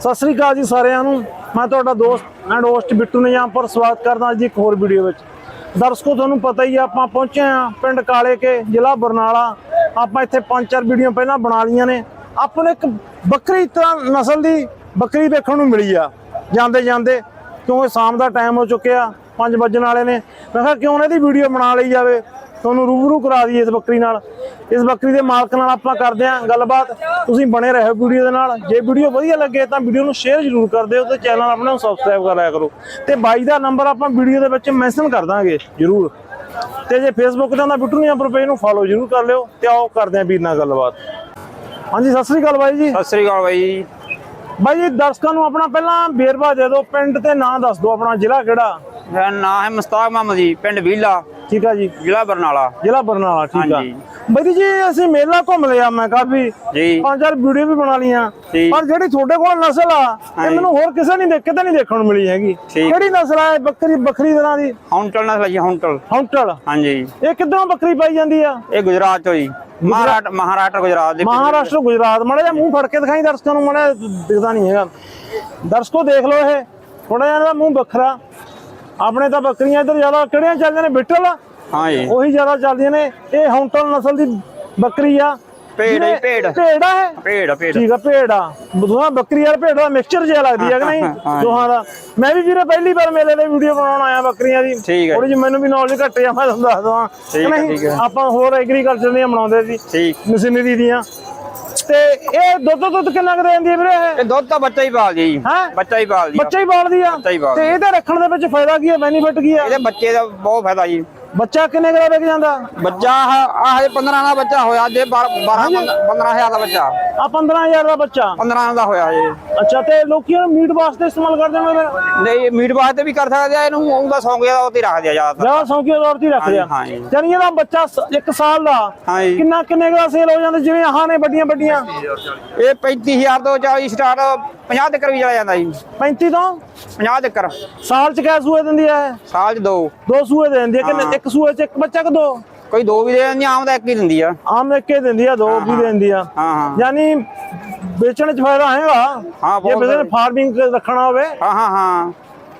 ਸਤਿ ਸ੍ਰੀ ਅਕਾਲ ਜੀ ਸਾਰਿਆਂ ਨੂੰ। ਮੈਂ ਤੁਹਾਡਾ ਦੋਸਤ ਐਂਡ ਹੋਸਟ ਬਿੱਟੂ ਨੇ ਪਰ ਸਵਾਗਤ ਕਰਦਾ ਅੱਜ ਦੀ ਇੱਕ ਹੋਰ ਵੀਡੀਓ ਵਿੱਚ। ਦਰਸ਼ਕੋ, ਤੁਹਾਨੂੰ ਪਤਾ ਹੀ ਆ, ਆਪਾਂ ਪਹੁੰਚੇ ਆ ਪਿੰਡ ਕਾਲੇ ਕੇ, ਜ਼ਿਲ੍ਹਾ ਬਰਨਾਲਾ। ਆਪਾਂ ਇੱਥੇ ਪੰਜ ਚਾਰ ਵੀਡੀਓ ਪਹਿਲਾਂ ਬਣਾ ਲਈਆਂ ਨੇ। ਆਪਾਂ ਨੂੰ ਇੱਕ ਬੱਕਰੀ ਤਰ੍ਹਾਂ ਨਸਲ ਦੀ ਬੱਕਰੀ ਦੇਖਣ ਨੂੰ ਮਿਲੀ ਆ। ਜਾਂਦੇ ਜਾਂਦੇ, ਕਿਉਂਕਿ ਸ਼ਾਮ ਦਾ ਟਾਈਮ ਹੋ ਚੁੱਕਿਆ 5 ਵੱਜਣ ਵਾਲੇ ਨੇ। ਮੈਂ ਕਿਹਾ, ਕਿਉਂ ਨਾ ਇਹਦੀ ਵੀਡੀਓ ਬਣਾ ਲਈ ਜਾਵੇ? ਤੁਹਾਨੂੰ ਰੂਬਰੂ ਕਰਾ ਦਈਏ ਇਸ ਬੱਕਰੀ ਨਾਲ। ਇਸ ਬੱਕਰੀ ਦੇ ਮਾਲਕ ਨਾਲ ਆਪਾਂ ਕਰਦੇ ਆਂ ਗੱਲਬਾਤ। ਤੁਸੀਂ ਬਣੇ ਰਹੋ ਵੀਡੀਓ ਦੇ ਨਾਲ। ਜੇ ਵੀਡੀਓ ਵਧੀਆ ਲੱਗੇ ਤਾਂ ਵੀਡੀਓ ਨੂੰ ਸ਼ੇਅਰ ਜ਼ਰੂਰ ਕਰ ਦਿਓ ਤੇ ਚੈਨਲ ਆਪਣਾ ਨੂੰ ਸਬਸਕ੍ਰਾਈਬ ਕਰ ਲਿਆ ਕਰੋ। ਤੇ ਬਾਈ ਦਾ ਨੰਬਰ ਆਪਾਂ ਵੀਡੀਓ ਦੇ ਵਿੱਚ ਮੈਂਸ਼ਨ ਕਰ ਦਾਂਗੇ ਜ਼ਰੂਰ। ਤੇ ਜੇ ਫੇਸਬੁੱਕ ਤੇ ਆਉਂਦਾ ਬਿੱਟੂ ਨਹੀਂ ਪੇਜ ਨੂੰ ਫਾਲੋ ਜ਼ਰੂਰ ਕਰ ਲਿਓ ਤੇ ਆਓ ਕਰਦੇ ਆਂ ਵੀਰ ਨਾਲ ਗੱਲਬਾਤ। ਹਾਂਜੀ ਸਤਿ ਸ੍ਰੀ ਅਕਾਲ ਬਾਈ ਜੀ। ਸਤਿ ਸ੍ਰੀ ਅਕਾਲ ਬਾਈ। ਬਾਈ ਜੀ ਦਰਸ਼ਕਾਂ ਨੂੰ ਆਪਣਾ ਪਹਿਲਾਂ ਬੇਰਵਾ ਦੇ ਦਿਓ। ਪਿੰਡ ਤੇ ਨਾਂ ਦੱਸ ਦਿਓ ਆਪਣਾ ਜ਼ਿਲ੍ਹਾ ਕਿਹੜਾ? ਮੇਰਾ ਨਾਮ ਹੈ ਮੁਸਤਾਕ ਮੁਹੰਮਦ ਜੀ ਪਿੰਡ ਵੀਲਾ। ਠੀਕ ਆ ਜੀ? ਜ਼ਿਲ੍ਹਾ ਬਰਨਾਲਾ। ਜ਼ਿਲ੍ਹਾ ਬਰਨਾਲਾ ਠੀਕ ਆ। ਹਾਂਜੀ। ਬਾਈ ਜੀ ਅਸੀਂ ਮੇਲਾ ਘੁੰਮ ਲਿਆ ਮੈਂ ਕਾਫੀ। ਜੀ। ਪੰਜ ਚਾਰ ਵੀਡੀਓ ਵੀ ਬਣਾ ਲੀਆਂ ਠੀਕ। ਪਰ ਜਿਹੜੀ ਤੁਹਾਡੇ ਕੋਲ ਨਸਲ ਆ ਇਹ ਹਾਂਜੀ। ਮੈਨੂੰ ਹੋਰ ਕਿਸੇ ਨਹੀਂ ਦੇਖ ਕਿਤੇ ਨਹੀਂ ਦੇਖਣ ਨੂੰ ਮਿਲੀ ਹੈਗੀ। ਠੀਕ। ਕਿਹੜੀ ਨਸਲ ਆ ਇਹ ਬੱਕਰੀ ਬੱਕਰੀ ਤਰ੍ਹਾਂ ਦੀ? ਹੌਂਟਲ ਨਸਲ ਜੀ ਹੌਂਟਲ। ਹੌਂਟਲ। ਹਾਂਜੀ। ਇਹ ਕਿੱਦਾਂ ਬੱਕਰੀ ਪਾਈ ਜਾਂਦੀ ਆ? ਇਹ ਗੁਜਰਾਤ ਤੋਂ ਜੀ। ਮਹਾਰਾਸ਼ਟਰ ਮਹਾਰਾਸ਼ਟਰ ਗੁਜਰਾਤ ਦੇ ਮਹਾਰਾਸ਼ਟਰ ਗੁਜਰਾਤ। ਮਾੜਾ ਜਿਹਾ ਮੂੰਹ ਫੜ ਕੇ ਦਿਖਾਈ ਦਰਸ਼ਕਾਂ ਨੂੰ ਮਾੜਾ ਜਿਹਾ ਦਿਖਦਾ ਨਹੀਂ ਹੈਗਾ। ਦਰਸ਼ਕੋ ਦੇਖ ਲਓ ਇਹ। ਥੋੜਾ ਜਿਹਾ ਇਹਦਾ ਮੂੰਹ ਵੱਖਰਾ। ਆਪਣੇ ਤਾਂ ਬੱਕਰੀਆਂ ਇੱਧਰ ਜ਼ਿਆਦਾ ਕਿਹੜੀਆਂ ਚੱਲਦੀਆਂ ਨੇ? ਬਿੱਟਲ? ਹਾਂ ਜੀ। ਉਹੀ ਜ਼ਿਆਦਾ ਚੱਲਦੀਆਂ ਨੇ। ਇਹ ਹੌਂਟਲ ਨਸਲ ਦੀ ਬੱਕਰੀ ਆ। ਭੇਡ ਹੈ। ਭੇਡ। ਆ ਇਹ? ਭੇਡ ਭੇਡ। ਠੀਕ ਆ ਦੋਹਾਂ ਬੱਕਰੀ ਯਾਰ ਭੇਡ ਦਾ ਮਿਕਸਚਰ ਜਿਹਾ ਲੱਗਦੀ ਹੈ ਕਿ ਨਹੀਂ? ਹਾਂ। ਦੋਹਾਂ ਦਾ। ਮੈਂ ਵੀ ਵੀਰੇ ਪਹਿਲੀ ਵਾਰ ਮੇਲੇ ਦੇ ਵੀਡੀਓ ਬਣਾਉਣ ਆਇਆ ਬੱਕਰੀਆਂ ਦੀ। ਹੈ। ਥੋੜੀ ਜਿਹੀ ਮੈਨੂੰ ਵੀ ਨੌਲੇਜ ਘੱਟ ਆ ਮੈਂ ਤੁਹਾਨੂੰ ਦੱਸ ਦਵਾਂ ਹੈ, ਹੈ। ਆਪਾਂ ਹੋਰ ਐਗਰੀਕਲਚਰ ਦੀਆਂ ਬਣਾਉਂਦੇ ਸੀ। ਠੀਕ। ਮਸ਼ੀਨਰੀ ਦੀਆਂ। ਤੇ ਇਹ ਦੁੱਧ ਦੁੱਧ ਕਿੰਨਾ ਕੁ ਦਿੰਦੀ ਹੈ ਵੀਰੇ ਇਹ? ਇਹ ਦੁੱਧ ਤਾਂ ਬੱਚਾ ਹੀ ਪਾਲ ਜੀ। ਹੈਂ? ਬੱਚਾ ਹੀ ਪਾਲ ਜੀ ਬੱਚਾ ਹੀ ਪਾਲਦੀ ਆ? ਬੱਚਾ ਹੀ ਪਾਲਦੀ। ਤੇ ਇਹਦੇ ਰੱਖਣ ਦੇ ਵਿੱਚ ਫਾਇਦਾ ਕੀ ਹੈ ਬੈਨੀਫਿਟ ਕੀ ਹੈ ਇਹਦੇ ਬੱਚੇ ਦਾ ਬਹੁਤ ਫਾਇਦਾ ਜੀ। ਬੱਚਾ ਕਿੰਨੇ ਕੁ ਦਾ ਵਿਕ ਜਾਂਦਾ? ਬੱਚਾ ਆਹ ਹਜੇ 15 ਦਾ ਬੱਚਾ ਹੋਇਆ ਜੇ 12 15000 ਦਾ ਬੱਚਾ। ਆ 15000 ਦਾ ਬੱਚਾ। 15 ਦਾ ਹੋਇਆ ਜੀ। ਅੱਛਾ ਤੇ ਲੋਕੀ ਇਹਨੂੰ ਮੀਟ ਵਾਸਤੇ ਇਸਤੇਮਾਲ ਕਰਦੇ ਨੇ ਨਹੀਂ ਮੀਟ ਵਾਸਤੇ ਵੀ ਕਰ ਸਕਦੇ ਆ ਇਹਨੂੰ ਉਹਦਾ ਸੌਂਗਿਆ ਦਾ ਉੱਤੇ ਰੱਖਦੇ ਆ ਜ਼ਿਆਦਾਤਰ। ਜ਼ਿਆਦਾ ਸੌਂਕੀ ਤੌਰ ਤੇ ਹੀ ਰੱਖਦੇ ਆ ਹਾਂ ਜੀ। ਜਾਨੀ ਇਹਦਾ ਬੱਚਾ 1 ਸਾਲ ਦਾ ਹਾਂ ਜੀ। ਕਿੰਨਾ ਕਿੰਨੇ ਕੁ ਦਾ ਸੇਲ ਹੋ ਜਾਂਦਾ? ਜਿਵੇਂ ਆਹਾਂ ਨੇ ਵੱਡੀਆਂ ਵੱਡੀਆਂ। ਇਹ 35000 ਤੋਂ 40 ਸਟਾਰਟ 50 ਤੱਕ ਵੀ ਚਲਾ ਜਾਂਦਾ ਜੀ। 35 ਤੋਂ? 50 ਤੱਕ। ਸਾਲ ਚ ਕਿਆ ਸੂਏ ਦਿੰਦੀ ਹੈ? ਸਾਲ ਚ ਦੋ। ਦੋ ਸੂਏ ਦੇ ਦਿੰਦੀ ਹੈ। ਹਾਂ। ਕਿੰਨੇ ਇੱਕ ਸੂਏ ਚ ਇੱਕ ਬੱਚਾ ਕਿ ਦੋ? ਕੋਈ ਦੋ ਵੀ ਦੇ ਦਿੰਦੀ ਆਮ ਤਾਂ ਇੱਕ ਹੀ ਦਿੰਦੀ ਆ। ਆਮ ਇੱਕ ਹੀ ਦਿੰਦੀ ਆ ਦੋ ਵੀ ਦਿੰਦੀ ਆ। ਹਾਂ ਹਾਂ। ਯਾਨੀ ਵੇਚਣ ਚ ਫਾਇਦਾ ਹੈਗਾ। ਹਾਂ, ਜੇ ਬਹੁਤ ਬਿਜ਼ਨਸ ਫਾਰਮਿੰਗ ਰੱਖਣਾ ਹੋਵੇ। ਹਾਂ ਹਾਂ ਹਾਂ।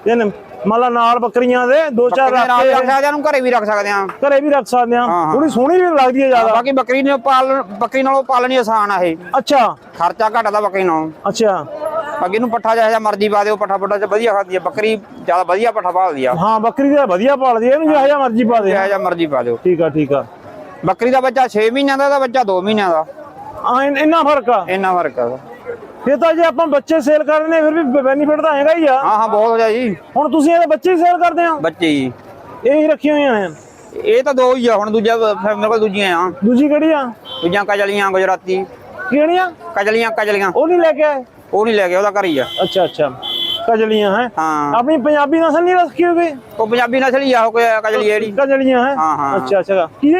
ਯਾਨੀ ਮੰਨ ਲਾ ਨਾਲ ਬੱਕਰੀਆਂ ਦੇ ਦੋ ਚਾਰ ਰੱਖ। ਵੀ ਰੱਖ ਕੇ ਸਕਦੇ ਆ ਨੂੰ ਘਰੇ ਵੀ ਰੱਖ ਸਕਦੇ ਆ। ਘਰੇ ਵੀ ਰੱਖ ਸਕਦੇ ਆ। ਥੋੜੀ ਸੋਹਣੀ ਵੀ ਲੱਗਦੀ ਹੈ ਜ਼ਿਆਦਾ। ਬਾਕੀ ਬੱਕਰੀ ਨੂੰ ਪਾਲ ਬੱਕਰੀ ਨਾਲੋਂ ਪਾਲਣੀ ਆਸਾਨ ਆ ਇਹ। ਅੱਛਾ। ਖਰਚਾ ਘਟਦਾ ਬੱਕਰੀ ਨਾਲੋਂ। ਅੱਛਾ। ਅੱਗੇ ਨੂੰ ਪੱਠਾ ਜਿਹਾ ਮਰਜ਼ੀ ਪਾ ਦਿਓ ਪੱਠਾ ਪੁੱਠਾ ਚ ਵਧੀਆ ਖਾਂਦੀ ਆ ਬੱਕਰੀ ਜ਼ਿਆਦਾ ਵਧੀਆ ਪੱਠਾ ਪਾਲਦੀ ਆ। ਹਾਂ ਬੱਕਰੀ ਦਾ ਵਧੀਆ ਪਾਲਦੀ ਹੈ ਇਹਨੂੰ ਜਿਹੜਾ ਜਿਹਾ ਮਰਜ਼ੀ ਪਾ ਦੇ। ਜਿਹਾ ਜਿਹਾ ਮਰਜ਼ੀ ਪਾ ਦਿਓ। ਠੀਕ ਆ ਠੀਕ ਆ। ਬੱਕਰੀ ਦਾ ਬੱਚਾ 6 ਮਹੀਨਿਆਂ ਦਾ ਇਹਦਾ ਬੱਚਾ 2 ਮਹੀਨਿਆਂ ਦਾ। ਆ ਇਨ- ਇੰਨਾ ਫ਼ਰਕ ਆ। ਇੰਨਾ ਫ਼ਰਕ ਆ। ਫਿਰ ਤਾਂ ਜੇ ਆਪਾਂ ਬੱਚੇ ਸੇਲ ਕਰ ਰਹੇ ਨੇ ਫਿਰ ਵੀ ਬੈਨੀਫਿਟ ਤਾਂ ਹੈਗਾ ਹੀ ਆ। ਹਾਂ ਹਾਂ ਬਹੁਤ ਹੋ ਜਾ। ਜੀ ਹੁਣ ਤੁਸੀਂ ਇਹਦੇ ਬੱਚੇ ਹੀ ਸੇਲ ਕਰਦੇ ਆ? ਬੱਚੇ ਜੀ। ਇਹ ਹੀ ਰੱਖੀਆਂ ਹੋਈਆਂ ਨੇ? ਇਹ ਤਾਂ ਦੋ ਹੀ ਆ ਹੁਣ ਦੂਜਾ ਫਿਰ ਮੇਰੇ ਕੋਲ ਦੂਜੀਆਂ ਆ। ਦੂਜੀ ਕਿਹੜੀ ਆ? ਦੂਜੀਆਂ ਕਜਲੀਆਂ ਗੁਜਰਾਤੀ। ਕਿਹੜੀਆਂ? ਕਜਲੀਆਂ ਕਜਲੀਆਂ। ਉਹ ਨਹੀਂ ਲੈ ਕੇ ਆਏ? ਉਹ ਨਹੀਂ ਲੈ ਕੇ ਉਹਦਾ ਘਰ ਹੀ ਆ। ਅੱਛਾ ਅੱਛਾ। ਕਜਲੀਆਂ ਹੈ? ਹਾਂ। ਆਪਣੀ ਪੰਜਾਬੀ ਨਸਲ ਨਹੀਂ ਰੱਖੀ ਹੋਈ? ਉਹ ਪੰਜਾਬੀ ਨਸਲ ਹੀ ਆ ਉਹ ਕੋਈ ਕਜਲੀ ਜਿਹੜੀ ਕਜਲੀਆਂ ਹੈ? ਹਾਂ, ਹਾਂ। ਅੱਛਾ ਅੱਛਾ। ਕੀ?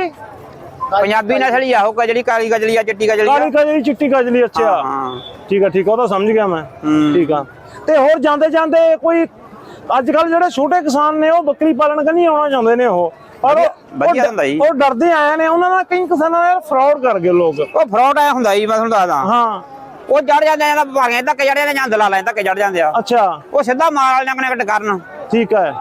ਪੰਜਾਬੀ ਨਸਲ ਹੀ ਆ ਉਹ ਕਜਲੀ ਕਾਲੀ ਕਜਲੀ ਆ ਚਿੱਟੀ ਕਜਲੀ ਕਾਲੀ ਕਜਲੀ ਚਿੱਟੀ ਕਜਲੀ ਅੱਛਾ। ਹਾਂ ਠੀਕ ਆ ਠੀਕ ਆ ਉਹ ਤਾਂ ਸਮਝ ਗਿਆ ਮੈਂ। ਠੀਕ ਆ। ਤੇ ਹੋਰ ਜਾਂਦੇ ਜਾਂਦੇ ਕੋਈ ਅੱਜ ਕੱਲ ਜਿਹੜੇ ਛੋਟੇ ਕਿਸਾਨ ਨੇ ਉਹ ਬੱਕਰੀ ਪਾਲਣ ਕਰਨੀ ਆਉਣਾ ਚਾਹੁੰਦੇ ਨੇ ਉਹ। ਪਰ ਵਧੀਆ ਹੁੰਦਾ ਜੀ। ਉਹ ਡਰਦੇ ਆਏ ਨੇ ਉਹਨਾਂ ਨਾਲ ਕਈ ਕਿਸਾਨਾਂ ਨਾਲ ਫਰਾਡ ਕਰ ਗਏ ਲੋਕ। ਉਹ ਫਰਾਡ ਆਇਆ ਹੁੰਦਾ ਜੀ ਮੈਂ ਤੁਹਾਨੂੰ ਦੱਸਦਾ। ਹਾਂ। ਉਹ ਚੜ ਜਾਂਦੇ ਆ ਵਪਾਰੀਆਂ ਤੱਕ ਚੜ ਜਾਂਦੇ ਜਾਂ ਦਲਾਲਾਂ ਤੱਕ ਚੜ ਜਾਂਦੇ ਆ। ਅੱਛਾ। ਉਹ ਸਿੱਧਾ ਮਾਲ ਨਾਲ ਕਨੈਕਟ ਕਰਨ। ਠੀਕ ਹੈ।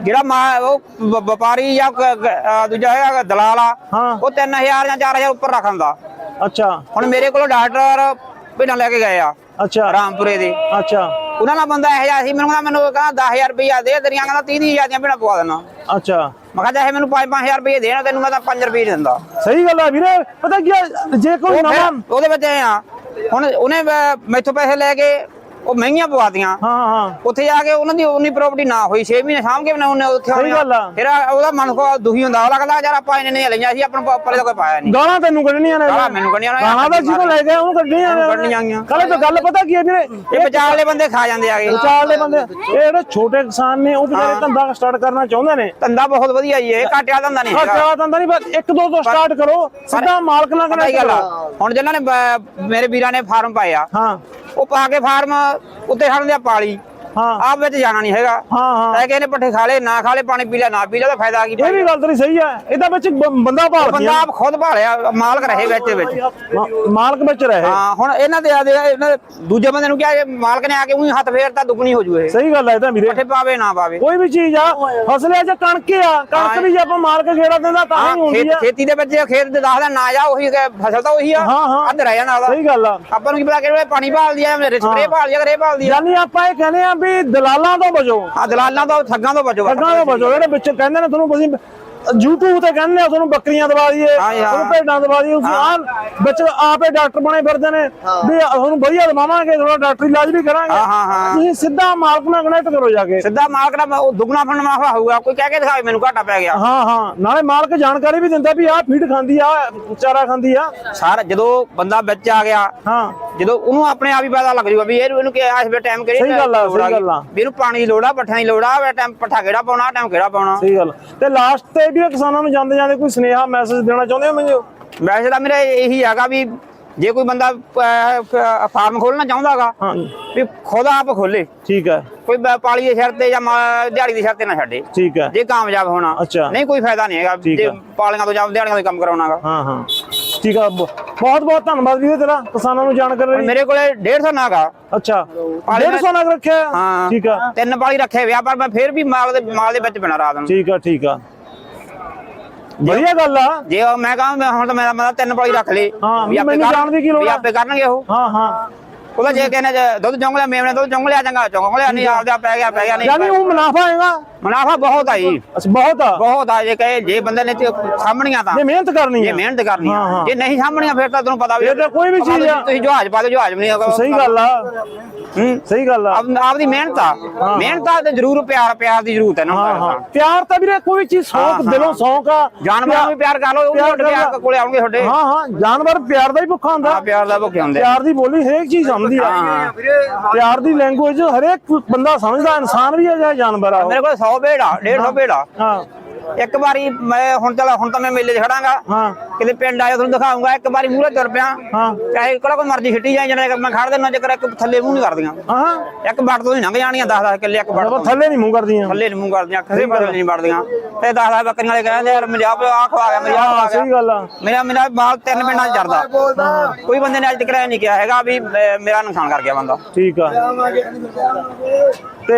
ਜਿਹੜਾ ਮਾਲ ਉਹ ਵ- ਵਪਾਰੀ ਜਾਂ ਕ- ਕ- ਅਹ ਦੂਜਾ ਹੈਗਾ ਦਲਾਲ ਆ ਹਾਂ। ਉਹ 3000 ਜਾਂ 4000 ਉੱਪਰ ਰੱਖ ਦਿੰਦਾ ਅੱਛਾ। ਹੁਣ ਮੇਰੇ ਕੋਲ ਡਾਕਟਰ ਭੇਡਾਂ ਲੈ ਕੇ ਗਏ ਆ। ਅੱਛਾ। ਰਾਮਪੁਰੇ ਦੇ। ਅੱਛਾ। ਉਹਨਾਂ ਨਾਲ ਬੰਦਾ ਇਹ ਜਿਹਾ ਸੀ ਮੈਨੂੰ ਕਹਿੰਦਾ ਮੈਨੂੰ ਕਹਿੰਦਾ 10000 ਰੁਪਇਆ ਦੇ ਤੇਰੀਆਂ ਕਹਿੰਦਾ 30000 ਦੀਆਂ ਭੇਡਾਂ ਪਵਾ ਦੇਣਾ ਅੱਛਾ। ਮੈਂ ਕਹਿੰਦਾ ਇਹ ਮੈਨੂੰ 5-5000 ਰੁਪਏ ਦੇਣਾ ਤੈਨੂੰ ਮੈਂ ਤਾਂ 5 ਰੁਪਏ ਦਿੰਦਾ। ਸਹੀ ਗੱਲ ਆ ਵੀਰੇ ਪਤਾ ਕੀ ਆ, ਜੇ ਕੋਈ ਉਹ ਨਵਾਂ ਉਹਦੇ ਵਿੱਚ ਇਹ ਆ ਹੁਣ ਉਹਨੇ ਅਹ, ਮੈਥੋਂ ਪੈਸੇ ਲੈ ਕੇ ਉਹ ਮਹਿੰਗੀਆਂ ਪਵਾਤੀਆਂ ਹਾਂ ਹਾਂ ਉੱਥੇ ਜਾ ਕੇ ਉਹਨਾਂ ਦੀ ਉਨੀ ਪ੍ਰਾਪਰਟੀ ਨਾ ਹੋਈ 6 ਮਹੀਨੇ ਸਾਂਭ ਕੇ ਉਹਨੇ ਉੱਥੇ ਸਹੀ ਗੱਲ ਆ। ਫਿਰ ਉਹਦਾ ਮਨ ਕੋ ਦੁਖੀ ਹੁੰਦਾ। ਉਹ ਲੱਗਦਾ ਯਾਰ ਆਪਾਂ ਇਹਨੇ ਨਹੀਂ ਲਈਆਂ ਸੀ ਆਪਾਂ ਨੂੰ ਉੱਪਰ ਦਾ ਕੋਈ ਪਾਇਆ ਨਹੀਂ। ਗਾਲਾਂ ਤੈਨੂੰ ਕੱਢਣੀਆਂ ਨੇ। ਗਾਲਾਂ ਮੈਨੂੰ ਕੱਢਣੀਆਂ ਨੇ। ਗਾਲਾਂ ਤਾਂ ਜਿਹਨੂੰ ਲੈ ਗਿਆ ਉਹਨੂੰ ਕੱਢਣੀਆਂ ਨੇ। ਕੱਢਣੀਆਂ ਗੀਆਂ। ਕੱਲੇ ਤਾਂ ਗੱਲ ਪਤਾ ਕੀ ਹੈ ਵੀਰੇ ਇਹ ਵਿਚਾਰਲੇ ਬੰਦੇ ਖਾ ਜਾਂਦੇ ਆਗੇ ਵਿਚਾਰ ਦੇ ਬੰਦੇ। ਇਹ ਜਿਹੜੇ ਛੋਟੇ ਕਿਸਾਨ ਨੇ ਉਹ ਵਿਚਾਰੇ ਧੰਦਾ ਸਟਾਰਟ ਕਰਨਾ ਚਾਹੁੰਦੇ ਨੇ। ਧੰਦਾ ਬਹੁਤ ਵਧੀਆ ਜੀ ਇਹ ਘਾਟਿਆ ਧੰਦਾ ਨਹੀਂ ਹੈਗਾ। ਘੱਟਾ ਧੰਦਾ ਨਹੀਂ ਬਸ ਇੱਕ ਦੋ ਤੋਂ ਸਟਾਰਟ ਕਰੋ। ਸਿੱਧਾ ਮਾਲਕ ਨਾਲ ਪਤਾ ਹੀ ਗੱਲ ਆ। ਹੁਣ ਜਿਨ੍ਹਾਂ ਨੇ ਬ- ਮੇਰੇ ਵੀਰਾਂ ਨੇ ਫਾਰਮ ਪਾਇਆ। ਹਾਂ। ਉਹ ਪਾ ਕੇ ਫਾਰਮ ਉੱਤੇ ਖੜਨ ਦੇ ਪਾਲੀ। ਆਪ ਵਿੱਚ ਜਾਣਾ ਨਹੀਂ ਹੈਗਾ। ਹਾਂ ਹਾਂ। ਕਿਸੇ ਨੇ ਪੱਠੇ ਖਾ ਲੇ ਨਾ ਖਾ ਲੇ ਪਾਣੀ ਪੀ ਲਿਆ ਨਾ ਪੀ ਲਿਆ ਤਾਂ ਫਾਇਦਾ ਕੀ ਇਹ ਵੀ ਗੱਲ ਤੇਰੀ ਸਹੀ ਹੈ। ਇਹਦਾ ਵਿੱਚ ਬੰਦਾ ਭਾਲਦੀ ਬੰਦਾ ਆਪ ਖੁਦ ਭਾਲਿਆ ਮਾਲਕ ਰਹੇ ਵਿੱਚ ਵਿੱਚ। ਮਾਲਕ ਵਿੱਚ ਰਹੇ। ਹਾਂ ਹੁਣ ਇਹਨਾਂ ਦੇ ਆ ਦੇ ਇਹਨਾਂ ਦੂਜੇ ਬੰਦੇ ਨੂੰ ਕਿਹਾ ਇਹ ਮਾਲਕ ਨੇ ਆ ਕੇ ਉਹੀ ਹੱਥ ਫੇਰਤਾ ਦੁੱਗਣੀ ਹੋ ਜੂ ਇਹ ਸਹੀ ਗੱਲ ਹੈ ਇਹ ਤਾਂ ਵੀਰੇ। ਪੱਠੇ ਪਾਵੇ ਨਾ ਪਾਵੇ। ਕੋਈ ਵੀ ਚੀਜ਼ ਆ ਫਸਲੇ ਚ ਕਣਕ ਆ ਕਣਕ ਵੀ ਜੇ ਆਪਾਂ ਮਾਲਕ ਗੇੜਾ ਦਿੰਦਾ ਤਾਂ ਹਾਂ ਹੁੰਦੀ ਆ। ਖੇਤੀ ਦੇ ਵਿੱਚ ਖੇਤ ਦੇ ਦੱਸਦਾ ਨਾ ਜਾ ਉਹੀ ਕਿ ਫਸਲ ਤਾਂ ਉਹੀ ਆ। ਅੱਧ ਰਹਿ ਜਾਣਾ ਸਹੀ ਗੱਲ ਆ। ਆਪਾਂ ਨੂੰ ਕੀ ਪਤਾ ਕਿਹੜੇ ਪਾਣੀ ਭਾਲਦੀ ਆ ਮੇਰੇ ਸਪਰੇ ਭਾਲਦੀ ਆ ਕਰੇ ਭਾਲਦੀ ਆ। ਯਾਨੀ ਆਪਾਂ ਇਹ ਕਹਿੰਦੇ ਆ ਵੀ ਦਲਾਲਾਂ ਤੋਂ ਬਚੋ। ਆ ਦਲਾਲਾਂ ਤੋਂ ਠੱਗਾਂ ਤੋਂ ਬਚੋ। ਠੱਗਾਂ ਤੋਂ ਬਚੋ। ਜਿਹੜੇ ਵਿੱਚ ਕਹਿੰਦੇ ਨੇ ਤੁਹਾਨੂੰ ਅਸੀਂ YouTube ਤੇ ਕਹਿੰਦੇ ਆ ਤੁਹਾਨੂੰ ਬੱਕਰੀਆਂ ਦਵਾ ਦਈਏ। ਤੁਹਾਨੂੰ ਭੇਡਾਂ ਦਵਾ ਦਈਏ ਤੁਸੀਂ ਆਹ ਵਿੱਚ ਆਪੇ ਡਾਕਟਰ ਬਣੇ ਫਿਰਦੇ ਨੇ ਵੀ ਤੁਹਾਨੂੰ ਵਧੀਆ ਦਵਾਵਾਂਗੇ ਥੋੜਾ ਡਾਕਟਰੀ ਇਲਾਜ ਵੀ ਕਰਾਂਗੇ। ਤੁਸੀਂ ਸਿੱਧਾ ਮਾਲਕ ਨਾਲ ਕਨੈਕਟ ਕਰੋ ਜਾ ਕੇ। ਸਿੱਧਾ ਮਾਲਕ ਉਹ ਦੁੱਗਣਾ ਫੰਡ ਮਾਫਾ ਹੋਊਗਾ ਕੋਈ ਕਹਿ ਕੇ ਦਿਖਾਵੇ ਮੈਨੂੰ ਘਾਟਾ ਪੈ ਗਿਆ। ਹਾਂ ਹਾਂ। ਨਾਲੇ ਮਾਲਕ ਜਾਣਕਾਰੀ ਵੀ ਦਿੰਦਾ ਵੀ ਆਹ ਫੀਡ ਖਾਂਦੀ ਆ ਚਾਰਾ ਖਾਂਦੀ ਆ। ਸਾਰਾ ਜਦੋਂ ਬੰਦਾ ਵਿੱਚ ਆ ਗਿਆ ਹਾਂ। ਜਦੋਂ ਉਹਨੂੰ ਆਪਣੇ ਆਪ ਹੀ ਪਤਾ ਲੱਗ ਜੂਗਾ ਵੀ ਇਹਨੂੰ ਇਹਨੂੰ ਕਿ ਇਸ ਵੇ ਟਾਈਮ ਕਿਹੜੀ ਸਹੀ ਗੱਲ ਆ, ਸਹੀ ਗੱਲ ਆ। ਵੀ ਇਹਨੂੰ ਪਾਣੀ ਦੀ ਲੋੜ ਆ ਪੱਠਿਆਂ ਦੀ ਲੋੜ ਆ ਵੇ ਟਾਈਮ ਪੱਠਾ ਕਿਹੜਾ ਪਾਉਣਾ ਟਾਈਮ ਕਿਹੜਾ ਪਾਉਣਾ। ਸਹੀ ਗੱਲ ਤੇ ਲਾਸਟ ਤੇ ਵੀ ਕਿਸਾਨਾਂ ਨੂੰ ਜਾਂਦੇ ਜਾਂਦੇ ਕੋਈ ਸੁਨੇਹਾ ਮੈਸੇਜ ਦੇਣਾ ਚਾਹੁੰਦੇ ਹੋ ਮੈਨੂੰ? ਵੈਸੇ ਤਾਂ ਮੇਰਾ ਇਹੀ ਹੈਗਾ ਵੀ ਜੇ ਕੋਈ ਬੰਦਾ ਫਾਰਮ ਖੋਲਣਾ ਚਾਹੁੰਦਾਗਾ ਹਾਂ ਵੀ ਖੁਦ ਆਪ ਖੋਲੇ ਠੀਕ ਹੈ। ਕੋਈ ਪਾਲੀ ਦੇ ਸਿਰ ਤੇ ਜਾਂ ਦਿਹਾੜੀ ਦੇ ਸਿਰ ਤੇ ਨਾ ਛੱਡੇ। ਠੀਕ ਹੈ। ਜੇ ਕਾਮਯਾਬ ਹੋਣਾ ਅੱਛਾ। ਨਹੀਂ ਕੋਈ ਫਾਇਦਾ ਨਹੀਂ ਹੈਗਾ। ਜੇ। ਪਾਲੀਆਂ ਤੋਂ ਜਾਂ ਦਿਹਾੜੀਆਂ ਤੋਂ ਕੰਮ ਕਰਾਉਣਾਗਾ। ਹਾਂ ਹਾਂ। ਠੀਕ ਆ ਬਹੁਤ ਬਹੁਤ ਧੰਨਵਾਦ ਵੀਰੇ ਤੇਰਾ ਕਿਸਾਨਾਂ ਨੂੰ ਜਾਣਕਾਰੀ ਲਈ। ਮੇਰੇ ਕੋਲੇ 150 ਨਾਗਾ। ਅੱਛਾ। ਪਾਲੀ 150 ਨਗ ਰੱਖਿਆ? ਹੈ? ਹਾਂ ਠੀਕ ਆ ਤਿੰਨ ਪਾਲੀ ਰੱਖੇ ਵਿਆ ਪਰ ਮੈਂ ਫੇਰ ਵੀ ਮਾਲ ਦੇ ਮਾਲ ਦੇ ਵਿੱਚ ਬਿਨਾ ਰਾਤ ਨੂੰ। ਠੀਕ ਆ ਠੀਕ ਆ ਵਧੀਆ ਗੱਲ ਆ। ਜੇ ਉਹ ਮੈਂ ਕਹਾਂ ਮੈਂ ਹੁਣ ਤਾਂ ਮੇਰਾ ਮਤਲਬ ਤਿੰਨ ਪਾਲੀ ਰੱਖ ਲਈ। ਹਾਂ, ਵੀ ਆਪੇ ਮੈਨੂੰ ਕਰਨ- ਜਾਣ ਦੀ ਕੀ ਲੋੜ ਵੀ ਆ? ਆਪੇ ਕਰਨਗੇ ਉਹ। ਹਾਂ ਹਾਂ। ਉਹਦਾ ਜੇ ਕਹਿੰਦੇ ਜੇ ਦੁੱਧ ਚੁੰਗ ਮੇਵਣੇ ਦੁੱਧ ਚੁੰਗ ਲਿਆ ਚੰਗਾ ਚੁੰਗ ਲਿਆ ਨਹੀਂ ਆਪਦਾ ਪੈ ਗਿਆ ਪੈ ਗਿਆ ਯਾਨੀ ਨਹੀਂ ਉਹ ਮੁਨਾਫਾ ਆਏਗਾ ਮੁਨਾਫਾ ਬਹੁਤ ਆ ਜੀ। ਅੱਛਾ ਬਹੁਤ ਆ। ਬਹੁਤ ਆ ਜੇ ਕਹੇ ਜੇ ਬੰਦੇ ਨੇ ਸਾਹਮਣੀਆਂ ਤਾਂ। ਜੇ ਮਿਹਨਤ ਕਰਨੀ ਜੇ ਹੈ ਮਿਹਨਤ ਕਰਨੀ ਹਾਂ, ਆ। ਹਾਂ। ਜੇ ਨਹੀਂ ਸਾਹਮਣੀਆਂ ਫਿਰ ਤਾਂ ਤੁਹਾਨੂੰ ਪਤਾ ਵੀ ਇਹ ਤਾਂ ਕੋਈ ਵੀ ਚੀਜ਼ ਆ। ਤੁਸੀਂ ਜਹਾਜ਼ ਪਾ ਦਿਓ ਜਹਾਜ਼ ਨਹੀਂ ਆਊਗਾ ਸਹੀ ਗੱਲ ਆ। ਹੂੰ। ਸਹੀ ਗੱਲ ਆ। ਆਪ ਆਪਦੀ ਮਿਹਨਤ ਆ। ਮਿਹਨਤ ਆ ਤੇ ਜ਼ਰੂਰ ਪਿਆਰ ਪਿਆਰ ਦੀ ਜ਼ਰੂਰਤ ਹੈ ਨਾ ਹਾਂ ਹਾਂ। ਪਿਆਰ ਤਾਂ ਵੀਰੇ ਕੋਈ ਵੀ ਚੀਜ਼ ਹਾਂ, ਸ਼ੌਕ ਹਾਂ। ਦਿਲੋਂ ਸ਼ੌਕ ਆ। ਜਾਨਵਰਾਂ ਨੂੰ ਵੀ ਪਿਆਰ ਕਰ ਲਓ ਉਹ ਤੁਹਾਡੇ ਪਿਆਰ। ਕੋਲੇ ਆਉਣਗੇ ਤੁਹਾਡੇ। ਹਾਂ ਹਾਂ। ਜਾਨਵਰ ਪਿਆਰ ਦਾ ਹੀ ਭੁੱਖਾ ਹੁੰਦਾ। ਆ ਪਿਆਰ ਦਾ ਭੁੱਖੇ ਹੁੰਦੇ ਆ। ਪਿਆਰ ਦੀ ਬੋਲੀ ਹਰੇਕ ਚੀਜ਼ ਸਮਝਦੀ ਆ ਹਾਂ। ਪਿਆਰ ਦੀ ਲੈਂਗੁਏਜ ਹਰੇਕ ਬੰਦਾ ਸਮਝਦਾ ਇਨਸਾਨ ਵੀ ਹੈ ਜਾਂ ਜਾਨਵਰ ਆ ਉਹ। ਮੇਰੇ ਕੋਲ 100 ਭੇਡ ਆ 150 ਭੇਡ ਆ ਹਾਂ। ਇੱਕ ਵਾਰੀ ਮੈਂ ਹੁਣ ਚਲਾ ਹੁਣ ਤਾਂ ਮੈਂ ਮੇਲੇ 'ਚ ਖੜਾਂਗਾ। ਹਾਂ। ਕਿਤੇ ਪਿੰਡ ਆਇਆ ਤੁਹਾਨੂੰ ਦਿਖਾਉਂਗਾ ਇੱਕ ਵਾਰੀ ਮੂਹਰੇ ਤੁਰ ਪਿਆ। ਹਾਂ। ਚਾਹੇ ਕਿਹੜਾ ਕੋਈ ਮਰਜ਼ੀ ਛਿੱਟੀ ਜਾਏ ਜਣੇ ਮੈਂ ਖੜ ਦੇਣਾ ਜੇਕਰ ਇੱਕ ਥੱਲੇ ਮੂੰਹ ਨਹੀਂ ਕਰਦੀਆਂ। ਹਾਂ। ਇੱਕ ਵੱਟ ਤੋਂ ਹੀ ਲੰਘ ਜਾਣੀਆਂ 10 10 ਕਿੱਲੇ ਇੱਕ ਵੱਟ ਆਪਾਂ ਤੋਂ। ਥੱਲੇ ਨਹੀਂ ਮੂੰਹ ਕਰਦੀਆਂ। ਥੱਲੇ ਨੂੰ ਮੂੰਹ ਕਰਦੀਆਂ ਕਿਸੇ ਪਾਸੇ ਨਹੀਂ ਵੜਦੀਆਂ। ਤੇ 10 10 ਬੱਕਰੀਆਂ ਵਾਲੇ ਕਹਿੰਦੇ ਯਾਰ ਆਪ ਆ ਖਵਾ ਗਿਆ ਹਾਂ ਗਿਆ। ਸਹੀ ਗੱਲ ਆ। ਮੇਰਾ ਮੇਰਾ ਮਾਲ ਤਿੰਨ ਪਿੰਡਾਂ 'ਚ ਚੜਦਾ। ਕੋਈ ਬੰਦੇ ਨੇ ਅੱਜ ਤੱਕ ਇਹ ਨਹੀਂ ਕਿਹਾ ਹੈਗਾ ਵੀ ਮੇਰਾ ਨੁਕਸਾਨ ਕਰ ਗਿਆ ਬੰਦਾ। ਠੀਕ ਆ। ਤੇ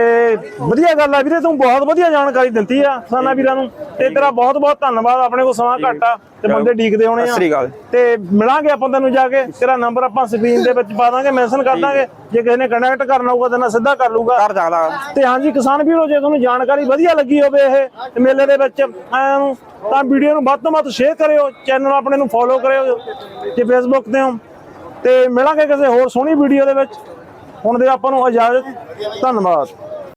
ਵਧੀਆ ਗੱਲ ਆ ਵੀਰੇ ਤੂੰ ਬਹੁਤ ਵਧੀਆ ਜਾਣਕਾਰੀ ਦਿੱਤੀ ਆ ਸਾਨਾ ਵੀਰਾਂ ਨੂੰ। ਤੇ ਤੇਰਾ ਬਹੁਤ ਬਹੁਤ ਧੰਨਵਾਦ ਆਪਣੇ ਕੋਲ ਸਮਾਂ ਘੱਟ ਆ ਤੇ ਬੰਦੇ ਡੀਕਦੇ ਹੋਣੇ ਸਤਿ ਸ੍ਰੀ ਅਕਾਲ। ਤੇ ਮਿਲਾਂਗੇ ਆਪਾਂ ਤੈਨੂੰ ਜਾ ਕੇ। ਤੇਰਾ ਨੰਬਰ ਆਪਾਂ ਸਕਰੀਨ ਦੇ ਵਿੱਚ ਪਾ ਦਾਂਗੇ ਮੈਂਸ਼ਨ ਕਰ ਦਾਂਗੇ। ਜੇ ਕਿਸੇ ਨੇ ਕਨੈਕਟ ਕਰਨਾ ਹੋਊਗਾ ਤਾਂ ਸਿੱਧਾ ਕਰ ਲੂਗਾ ਕਰ ਸਕਦਾ। ਤੇ ਹਾਂਜੀ ਕਿਸਾਨ ਵੀਰੋ ਜੇ ਤੁਹਾਨੂੰ ਜਾਣਕਾਰੀ ਵਧੀਆ ਲੱਗੀ ਹੋਵੇ ਇਹ ਤੇ ਮੇਲੇ ਦੇ ਵਿੱਚ ਆਇਆਂ ਨੂੰ ਤਾਂ ਵੀਡੀਓ ਨੂੰ ਵੱਧ ਤੋਂ ਵੱਧ ਸ਼ੇਅਰ ਕਰਿਓ। ਚੈਨਲ ਆਪਣੇ ਨੂੰ ਫੋਲੋ ਕਰਿਓ। ਜੇ ਫੇਸਬੁੱਕ ਤੇ ਹੋ ਤੇ ਮਿਲਾਂਗੇ ਕਿਸੇ ਹੋਰ ਸੋਹਣੀ ਵੀਡੀਓ ਦੇ ਵਿੱਚ। ਹੁਣ ਦੇ ਆਪਾਂ ਨੂੰ ਇਜਾਜ਼ਤ। ਧੰਨਵਾਦ।